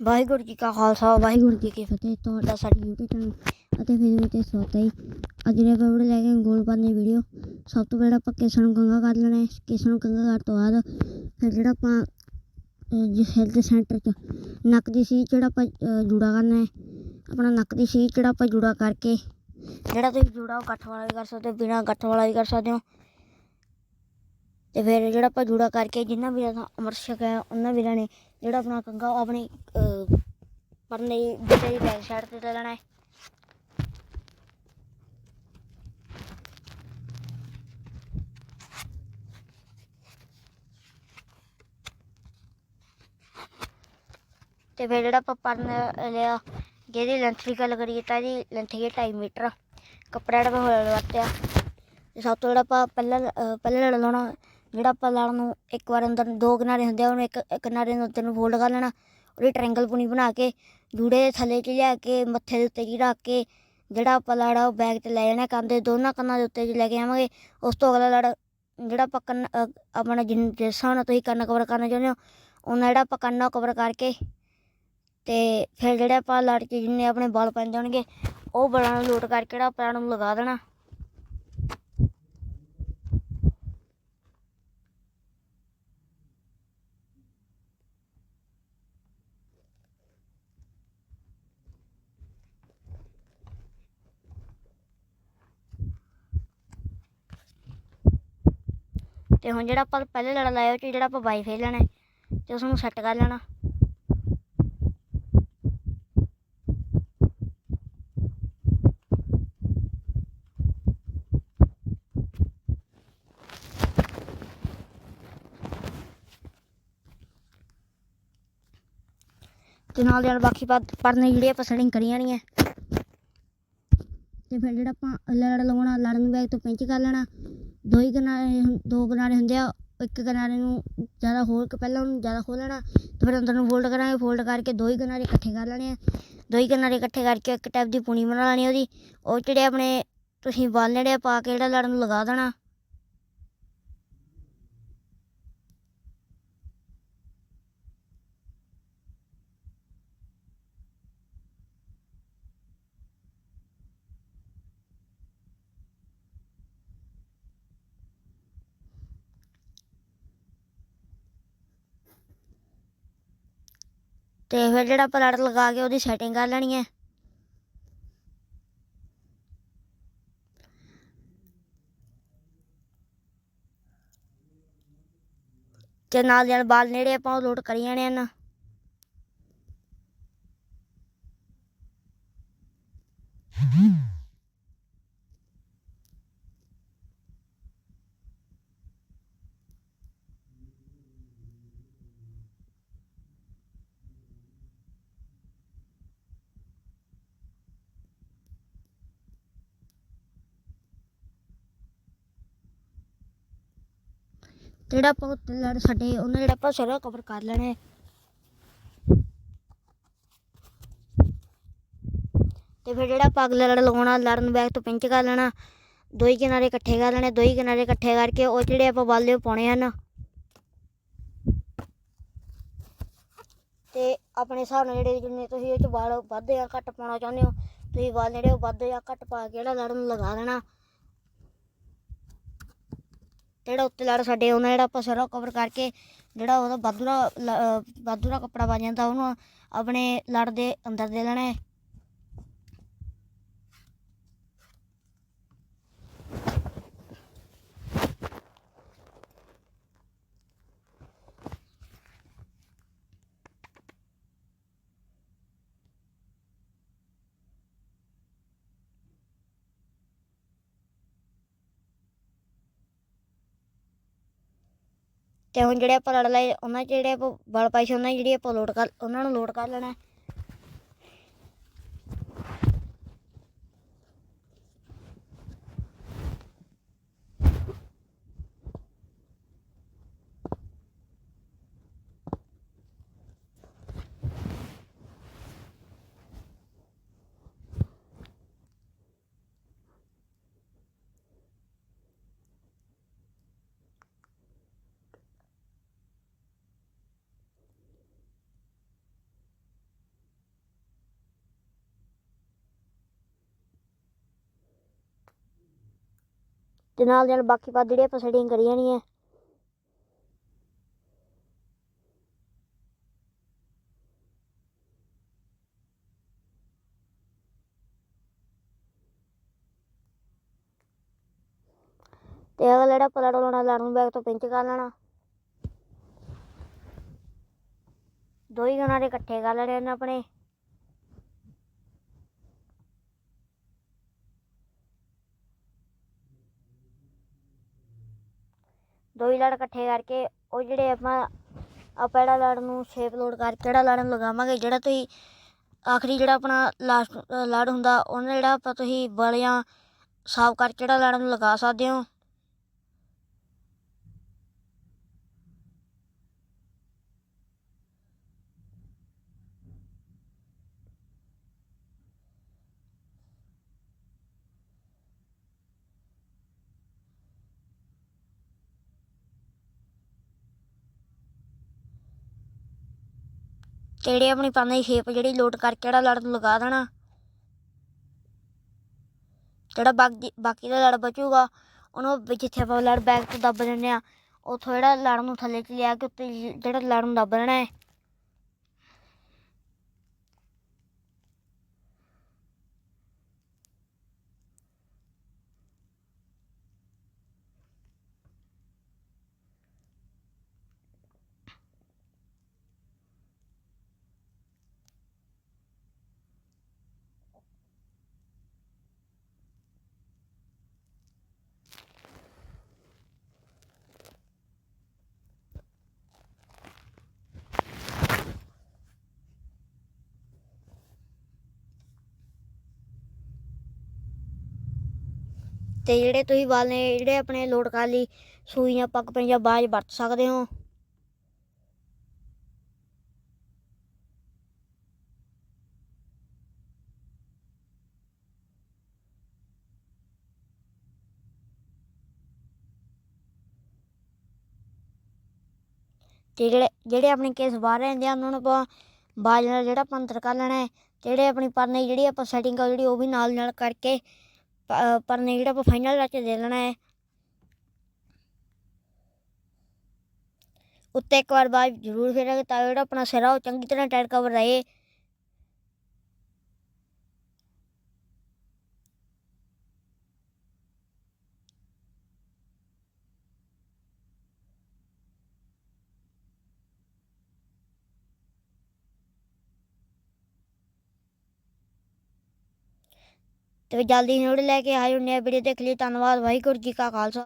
ਵਾਹਿਗੁਰੂ ਜੀ ਕਾ ਖਾਲਸਾ, ਵਾਹਿਗੁਰੂ ਜੀ ਕੀ ਫਤਿਹ। ਤੁਹਾਡਾ ਸਾਡੀ YouTube ਚੈਨਲ ਅਤੇ ਫੇਸਬੁੱਕ ਤੇ ਸਵਾਗਤ ਹੈ। ਜੀ। ਅੱਜ ਦੇ ਆਪਾਂ ਵੀਡੀਓ ਲੈ ਕੇ ਆਏ ਗੋਲ ਪਾਉਣ ਦੀ ਵੀਡੀਓ ਸਭ ਤੋਂ ਪਹਿਲਾਂ ਆਪਾਂ ਕੇਸਾਂ ਨੂੰ ਗੰਗਾ ਕਰ ਲੈਣਾ ਹੈ, ਕੇਸਾਂ ਨੂੰ ਗੰਗਾ ਕਰਨ ਤੋਂ ਬਾਅਦ ਫਿਰ ਜਿਹੜਾ ਆਪਾਂ ਜਿਸ ਹੈਲਥ ਸੈਂਟਰ 'ਚ ਨੱਕ ਦੀ ਸੀ ਜਿਹੜਾ ਆਪਾਂ ਜੂੜਾ ਕਰਨਾ ਹੈ, ਆਪਣਾ ਨੱਕ ਦੀ ਸੀ ਜਿਹੜਾ ਆਪਾਂ ਜੂੜਾ ਕਰਕੇ, ਜਿਹੜਾ ਤੁਸੀਂ ਜੂੜਾ ਉਹ ਗੱਠ ਵਾਲਾ ਵੀ ਕਰ ਸਕਦੇ ਹੋ, ਬਿਨਾਂ ਗੱਠ ਵਾਲਾ ਵੀ ਕਰ ਸਕਦੇ ਹੋ। ਤੇ ਫਿਰ ਜਿਹੜਾ ਆਪਾਂ ਜੂੜਾ ਕਰਕੇ ਜਿੰਨਾ ਵੀਰਾਂ ਦਾ ਅੰਮ੍ਰਿਤ ਹੈ, ਉਹਨਾਂ ਵੀਰਾਂ ਨੇ ਜਿਹੜਾ ਆਪਣਾ ਕੰਗਾ, ਉਹ ਆਪਣੀ ਪਰਨੇ ਦੀ ਦੀ ਬੈਕ ਸਾਈਡ ਤੇ ਲੈ ਲੈਣਾ ਹੈ। ਤੇ ਫਿਰ ਜਿਹੜਾ ਆਪਾਂ ਪਰਨ ਲਿਆ ਜਿਹਦੀ ਲੈਂਥ ਦੀ ਗੱਲ ਕਰੀਏ ਤਾਂ ਇਹਦੀ ਲੈਂਥ ਹੈ 2.5 ਮੀਟਰ। ਕੱਪੜਾ ਜਿਹੜਾ ਹੋਇਆ ਵਰਤਿਆ, ਤੇ ਸਭ ਤੋਂ ਜਿਹੜਾ ਆਪਾਂ ਪਹਿਲਾਂ ਪਹਿਲਾਂ ਲੜ ਲਾਉਣਾ ਜਿਹੜਾ ਆਪਾਂ ਲੜ ਨੂੰ ਇੱਕ ਵਾਰ ਅੰਦਰ ਦੋ ਕਿਨਾਰੇ ਹੁੰਦੇ ਆ, ਉਹਨੂੰ ਇੱਕ ਇੱਕ ਕਿਨਾਰੇ ਨੂੰ ਉੱਤੇ ਨੂੰ ਫੋਲਡ ਕਰ ਲੈਣਾ, ਉਹਦੀ ਟ੍ਰਾਇੰਗਲ ਪੁਣੀ ਬਣਾ ਕੇ, ਜੂੜੇ ਦੇ ਥੱਲੇ 'ਚ ਲਿਆ ਕੇ, ਮੱਥੇ ਦੇ ਉੱਤੇ ਜੀ ਰੱਖ ਕੇ, ਜਿਹੜਾ ਆਪਾਂ ਲੜ ਆ ਉਹ ਬੈਗ ਤੇ ਲੈ ਜਾਣਾ ਕੰਨ ਦੇ ਦੋਨਾਂ ਕੰਨਾਂ ਦੇ ਉੱਤੇ ਜੀ ਲੈ ਕੇ ਆਵਾਂਗੇ। ਉਸ ਤੋਂ ਅਗਲਾ ਲੜ ਜਿਹੜਾ ਆਪਾਂ ਕੰਨ ਆਪਣਾ ਜਿੰਨ ਜਿਸ ਹਿਸਾਬ ਨਾਲ ਤੁਸੀਂ ਕੰਨ ਕਵਰ ਕਰਨਾ ਚਾਹੁੰਦੇ ਹੋ, ਉਹਨਾਂ ਜਿਹੜਾ ਆਪਾਂ ਕੰਨ ਕਵਰ ਕਰਕੇ ਤੇ ਫਿਰ ਜਿਹੜੇ ਆਪਾਂ ਲੜ 'ਚ ਜਿੰਨੇ ਆਪਣੇ ਵਾਲ ਪੈਂਦੇ ਹੋਣਗੇ ਉਹ ਵਾਲਾਂ ਨੂੰ ਲੋਟ ਕਰਕੇ ਜਿਹੜਾ ਆਪਾਂ ਨੂੰ ਲਗਾ ਦੇਣਾ। ਤੇ ਹੁਣ ਜਿਹੜਾ ਆਪਾਂ ਪਹਿਲੇ ਲੜਾ ਲਾਇਆ ਉਹ 'ਚ ਜਿਹੜਾ ਆਪਾਂ ਵਾਈਫਾਈ ਲੈਣਾ ਹੈ, ਤੇ ਉਸ ਨੂੰ ਸੈੱਟ ਕਰ ਲੈਣਾ। ਤੇ ਨਾਲ ਦੇ ਨਾਲ ਬਾਕੀ ਪੜਨੇ ਜਿਹੜੇ ਆਪਾਂ ਸੈਟਿੰਗ ਕਰੀ ਜਾਣੀ ਹੈ, ਤੇ ਫਿਰ ਜਿਹੜਾ ਆਪਾਂ ਲੜ ਲਵਾਉਣਾ, ਲੜਨ ਨੂੰ ਬੈਗ ਤੋਂ ਪਿੰਚ ਕਰ ਲੈਣਾ। ਦੋ ਹੀ ਕਿਨਾਰੇ ਹੁੰ- ਦੋ ਕਿਨਾਰੇ ਹੁੰਦੇ ਆ, ਇੱਕ ਕਿਨਾਰੇ ਨੂੰ ਜ਼ਿਆਦਾ ਖੋਲ ਕੇ ਪਹਿਲਾਂ ਉਹਨੂੰ ਜ਼ਿਆਦਾ ਖੋਲ ਲੈਣਾ, ਤੇ ਫਿਰ ਅੰਦਰ ਨੂੰ ਫੋਲਡ ਕਰਾਂਗੇ ਫੋਲਡ ਕਰਕੇ ਦੋ ਹੀ ਕਿਨਾਰੇ ਇਕੱਠੇ ਕਰ ਲੈਣੇ ਆ। ਦੋ ਹੀ ਕਿਨਾਰੇ ਇਕੱਠੇ ਕਰਕੇ ਇੱਕ ਟਾਈਪ ਦੀ ਪੂਣੀ ਬਣਾ ਲੈਣੀ ਉਹਦੀ, ਉਹ ਜਿਹੜੇ ਆਪਣੇ ਤੁਸੀਂ ਵਾਲ ਆ ਪਾ ਕੇ ਜਿਹੜਾ ਲੜ ਨੂੰ ਲਗਾ ਦੇਣਾ ਤੇ ਫਿਰ ਜਿਹੜਾ ਪਲਟ ਲਗਾ ਕੇ ਉਹਦੀ ਸੈਟਿੰਗ ਕਰ ਲੈਣੀ ਹੈ। ਤੇ ਨਾਲ ਦੇ ਨਾਲ ਬਾਲ ਨੇੜੇ ਆਪਾਂ ਉਹ ਲੋਡ ਕਰੀ ਜਾਣੇ ਹਨ ਜਿਹੜਾ ਆਪਾਂ ਲੜ ਸਾਡੇ, ਉਹਨਾਂ ਜਿਹੜਾ ਆਪਾਂ ਸਾਰਾ ਕਵਰ ਕਰ ਲੈਣਾ ਹੈ। ਤੇ ਫਿਰ ਜਿਹੜਾ ਆਪਾਂ ਅਗਲਾ ਲੜ ਲਗਾਉਣਾ ਲੜ ਨੂੰ ਤੋਂ ਪਿੰਚ ਕਰ ਲੈਣਾ ਦੋ ਹੀ ਕਿਨਾਰੇ ਇਕੱਠੇ ਕਰ ਲੈਣੇ ਦੋ ਕਿਨਾਰੇ ਇਕੱਠੇ ਕਰਕੇ ਉਹ ਜਿਹੜੇ ਆਪਾਂ ਵਾਲੇ ਉਹ ਪਾਉਣੇ ਹਨ। ਤੇ ਆਪਣੇ ਹਿਸਾਬ ਨਾਲ ਜਿਹੜੇ ਜਿੰਨੇ ਤੁਸੀਂ ਇਹ ਚ ਵਾਲ ਵੱਧ ਜਾਂ ਘੱਟ ਪਾਉਣਾ ਚਾਹੁੰਦੇ ਹੋ, ਤੁਸੀਂ ਵਾਲ ਜਿਹੜੇ ਉਹ ਵੱਧ ਜਾਂ ਘੱਟ ਪਾ ਕੇ ਜਿਹੜਾ ਲੜਨ ਲਗਾ ਦੇਣਾ ਤੇ ਜਿਹੜਾ ਉੱਤੇ ਲੜ ਸਾਡੇ, ਉਹਨਾਂ ਜਿਹੜਾ ਆਪਾਂ ਸਾਰਾ ਕਵਰ ਕਰਕੇ ਜਿਹੜਾ ਉਹਦਾ ਵਾਧੂ ਦਾ ਲ- ਵਾਧੂ ਦਾ ਕੱਪੜਾ ਬਣ ਜਾਂਦਾ, ਉਹਨੂੰ ਆਪਣੇ ਲੜ ਦੇ ਅੰਦਰ ਦੇ ਲੈਣਾ ਤੇ ਹੁਣ ਜਿਹੜੇ ਆਪਾਂ ਲੜ ਲਏ, ਉਹਨਾਂ 'ਚ ਜਿਹੜੇ ਆਪਾਂ ਬਲ ਪਾਈ ਸੀ, ਉਹਨਾਂ 'ਚ ਜਿਹੜੀ ਆਪਾਂ ਲੋਡ ਕਰ, ਉਹਨਾਂ ਨੂੰ ਲੋਡ ਕਰ ਲੈਣਾ ਤੇ ਨਾਲ ਨਾਲ ਬਾਕੀ ਪਾ ਜਿਹੜੀ ਆਪਾਂ ਸੈਟਿੰਗ ਕਰੀ ਜਾਣੀ ਹੈ ਤੇ ਅਗਲਾ ਜਿਹੜਾ ਪਲਟ ਲਾਉਣਾ, ਲੜ ਬੈਗ ਤੋਂ ਪਿੰਚ ਕਰ ਲੈਣਾ। ਦੋ ਹੀ ਗਾਣਾ ਦੇ ਇਕੱਠੇ ਕਰ ਲੈਣੇ ਨੇ ਆਪਣੇ। ਦੋ ਹੀ ਲੜ ਇਕੱਠੇ ਕਰਕੇ ਉਹ ਜਿਹੜੇ ਆਪਾਂ ਆਪਾਂ ਜਿਹੜਾ ਲੜ ਨੂੰ ਸ਼ੇਪ ਲੋਡ ਕਰਕੇ ਜਿਹੜਾ ਲੜ ਨੂੰ ਲਗਾਵਾਂਗੇ, ਜਿਹੜਾ ਤੁਸੀਂ ਆਖਰੀ ਜਿਹੜਾ ਆਪਣਾ ਲਾਸਟ ਲੜ ਹੁੰਦਾ, ਉਹਨੇ ਜਿਹੜਾ ਆਪਾਂ ਤੁਸੀਂ ਬਲ ਜਾਂ ਸਾਫ਼ ਕਰਕੇ ਕਿਹੜਾ ਲੜਨ ਨੂੰ ਲਗਾ ਸਕਦੇ ਹੋ। ਤੇ ਜਿਹੜੀ ਆਪਣੀ ਪਾਨੇ ਦੀ ਸ਼ੇਪ ਜਿਹੜੀ ਲੋਡ ਕਰਕੇ ਜਿਹੜਾ ਲੜ ਨੂੰ ਲਗਾ ਦੇਣਾ। ਜਿਹੜਾ ਬਾਕੀ ਬਾਕੀ ਦਾ ਲੜ ਬਚੂਗਾ, ਉਹਨੂੰ ਜਿੱਥੇ ਆਪਾਂ ਲੜ ਬੈਗ ਤੋਂ ਦੱਬ ਦਿੰਦੇ ਆ, ਉੱਥੋਂ ਜਿਹੜਾ ਲੜ ਨੂੰ ਥੱਲੇ ਚ ਲਿਆ ਕੇ ਉੱਤੇ ਜਿਹੜਾ ਲੜ ਨੂੰ ਦੱਬ ਦੇਣਾ ਹੈ। ਤੇ ਜਿਹੜੇ ਤੁਸੀਂ ਵਾਲ ਨੇ, ਜਿਹੜੇ ਆਪਣੇ ਲੋਡ ਕਰ ਲਈ, ਸੂਈਆਂ ਪੱਕ ਪੰਜਾ ਬਾਜ ਵਰਤ ਸਕਦੇ ਹੋ। ਤੇ ਜਿਹੜੇ ਜਿਹੜੇ ਆਪਣੇ ਕੇਸ ਬਾਹਰ ਰਹਿੰਦੇ ਆ, ਉਹਨਾਂ ਨੂੰ ਆਪਾਂ ਬਾਜ ਨਾਲ ਜਿਹੜਾ ਆਪਾਂ ਕਰ ਲੈਣਾ ਹੈ, ਜਿਹੜੇ ਆਪਣੀ ਪਰਨੇ ਜਿਹੜੀ ਆਪਾਂ ਸੈਟਿੰਗ ਆ, ਜਿਹੜੀ ਉਹ ਵੀ ਨਾਲ ਨਾਲ ਕਰਕੇ ਪ- ਪਰਨੇ ਜਿਹੜਾ ਆਪਾਂ ਫਾਈਨਲ ਰੱਖ ਦੇ ਲੈਣਾ ਹੈ। ਉੱਤੇ ਇੱਕ ਵਾਰ ਬਾਅਦ ਜ਼ਰੂਰ ਫੇਰਾਂਗੇ ਤਾਂ ਜਿਹੜਾ ਆਪਣਾ ਸਿਰਾ ਉਹ ਚੰਗੀ ਤਰ੍ਹਾਂ ਟਾਈਟ ਕਵਰ ਰਹੇ। ਤੇ ਜਲਦੀ ਨੋਟ ਲੈ ਕੇ ਆਏ ਹੁੰਦੇ ਆ ਵੀਡੀਓ ਦੇਖ ਲਈ। ਧੰਨਵਾਦ। ਵਾਹਿਗੁਰੂ ਜੀ ਕਾ ਖਾਲਸਾ।